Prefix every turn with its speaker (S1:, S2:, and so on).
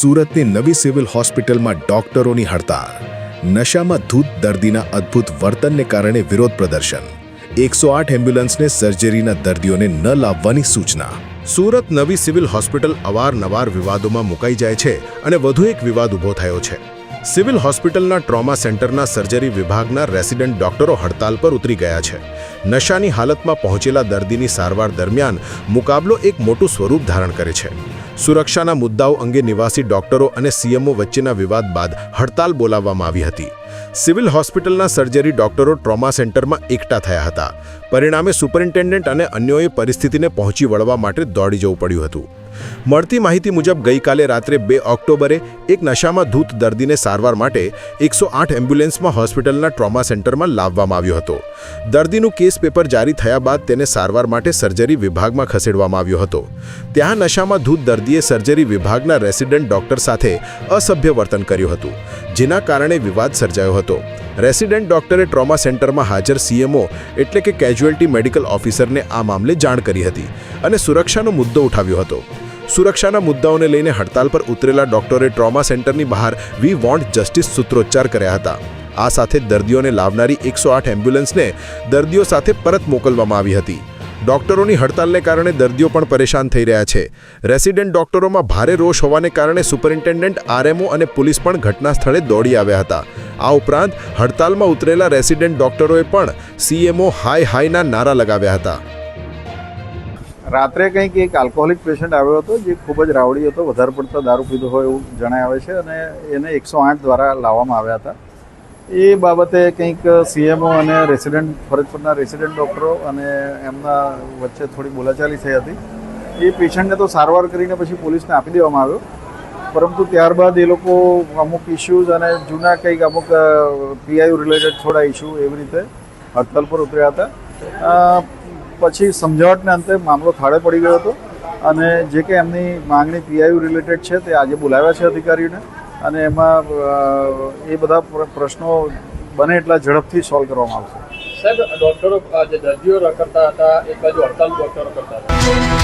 S1: સુરતની નવી સિવિલ હોસ્પિટલમાં ડોક્ટરોની હડતાળ. નશામાં ધૂત દર્દીના અદ્ભુત વર્તનને કારણે વિરોધ પ્રદર્શન. એકસો આઠ એમ્બ્યુલન્સને સર્જરીના દર્દીઓને ન લાવવાની સૂચના. સુરત નવી સિવિલ હોસ્પિટલ અવારનવાર વિવાદોમાં મુકાઈ જાય છે અને વધુ એક વિવાદ ઊભો થયો છે. સિવિલ હોસ્પિટલના ટ્રોમા સેન્ટરના સર્જરી વિભાગના રેસિડેન્ટ ડોક્ટરો હડતાલ પર ઉતરી ગયા છે. નશાની હાલતમાં પહોંચેલા દર્દીની સારવાર દરમિયાન મુકાબલો એક મોટું સ્વરૂપ ધારણ કરે છે. સુરક્ષાના મુદ્દાઓ અંગે નિવાસી ડોક્ટરો અને સીએમઓ વચ્ચેના વિવાદ બાદ હડતાલ બોલાવવામાં આવી હતી. સિવિલ હોસ્પિટલના સર્જરી ડોક્ટરો ટ્રોમા સેન્ટરમાં એકઠા થયા હતા. પરિણામે સુપરિન્ટેન્ડન્ટ અને અન્યોએ પરિસ્થિતિને પહોંચી વળવા માટે દોડી જવું પડ્યું હતું. મળતી માહિતી મુજબ ગઈકાલે રાત્રે બે ઓક્ટોબરે એક નશામાં ધૂત દર્દીને સારવાર માટે એકસો આઠ એમ્બ્યુલન્સમાં હોસ્પિટલના ટ્રોમા સેન્ટરમાં લાવવામાં આવ્યો હતો. દર્દીનું કેસ પેપર જારી થયા બાદ તેને સારવાર માટે સર્જરી વિભાગમાં ખસેડવામાં આવ્યો હતો. ત્યાં નશામાં ધૂત દર્દીએ સર્જરી વિભાગના રેસિડેન્ટ ડોક્ટર સાથે અસભ્ય વર્તન કર્યું હતું, જેના કારણે વિવાદ સર્જાયો હતો. રેસિડેન્ટ ડોક્ટરે ટ્રોમા સેન્ટરમાં હાજર સીએમઓ એટલે કે કેજ્યુઅલ્ટી મેડિકલ ઓફિસરને આ મામલે જાણ કરી હતી અને સુરક્ષાનો મુદ્દો ઉઠાવ્યો હતો. સુરક્ષાના મુદ્દાઓને લઈને હડતાલ પર ઉતરેલા ડોક્ટરે ટ્રોમા સેન્ટરની બહાર વી વોન્ટ જસ્ટિસ સૂત્રોચ્ચાર કર્યા હતા. આ સાથે દર્દીઓને લાવનારી એકસો આઠ એમ્બ્યુલન્સને દર્દીઓ સાથે પરત મોકલવામાં આવી હતી. ડોક્ટરોની હડતાલને કારણે દર્દીઓ પણ પરેશાન થઈ રહ્યા છે. રેસિડેન્ટ ડોક્ટરોમાં ભારે રોષ હોવાને કારણે સુપરિન્ટેન્ડન્ટ આરએમઓ અને પોલીસ પણ ઘટના સ્થળે દોડી આવ્યા હતા. આ ઉપરાંત હડતાલમાં ઉતરેલા રેસિડેન્ટ ડોક્ટરોએ પણ સીએમઓ હાય હાયના નારા લગાવ્યા હતા.
S2: રાત્રે કંઈક એક આલ્કોહોલિક પેશન્ટ આવ્યો હતો જે ખૂબ જ રાવડી હતો, વધારે પડતો દારૂ પીધો હોય એવું જણાય આવે છે અને એને એકસો આઠ દ્વારા લાવવામાં આવ્યા હતા. એ બાબતે કંઈક સીએમઓ અને રેસિડેન્ટ ફરજ પરના રેસિડેન્ટ ડૉક્ટરો અને એમના વચ્ચે થોડી બોલાચાલી થઈ હતી. એ પેશન્ટને તો સારવાર કરીને પછી પોલીસને આપી દેવામાં આવ્યો. પરંતુ ત્યારબાદ એ લોકો અમુક ઇશ્યુઝ અને જૂના કંઈક અમુક પીઆઈયુ રિલેટેડ થોડા ઇશ્યુ એવી રીતે હડતાલ પર ઉતર્યા હતા. પછી સમજાવટને અંતે મામલો થાળે પડી ગયો હતો અને જે કે એમની માંગણી પીઆઈયુ રિલેટેડ છે તે આજે બોલાવ્યા છે અધિકારીઓને અને એમાં એ બધા પ્રશ્નો બને એટલા ઝડપથી સોલ્વ કરવામાં આવશે.
S3: સાહેબ, ડોક્ટરો આજે દર્દીઓ કરતા હતા, એક બાજુ હડતાલ ડોક્ટરો કરતા હતા.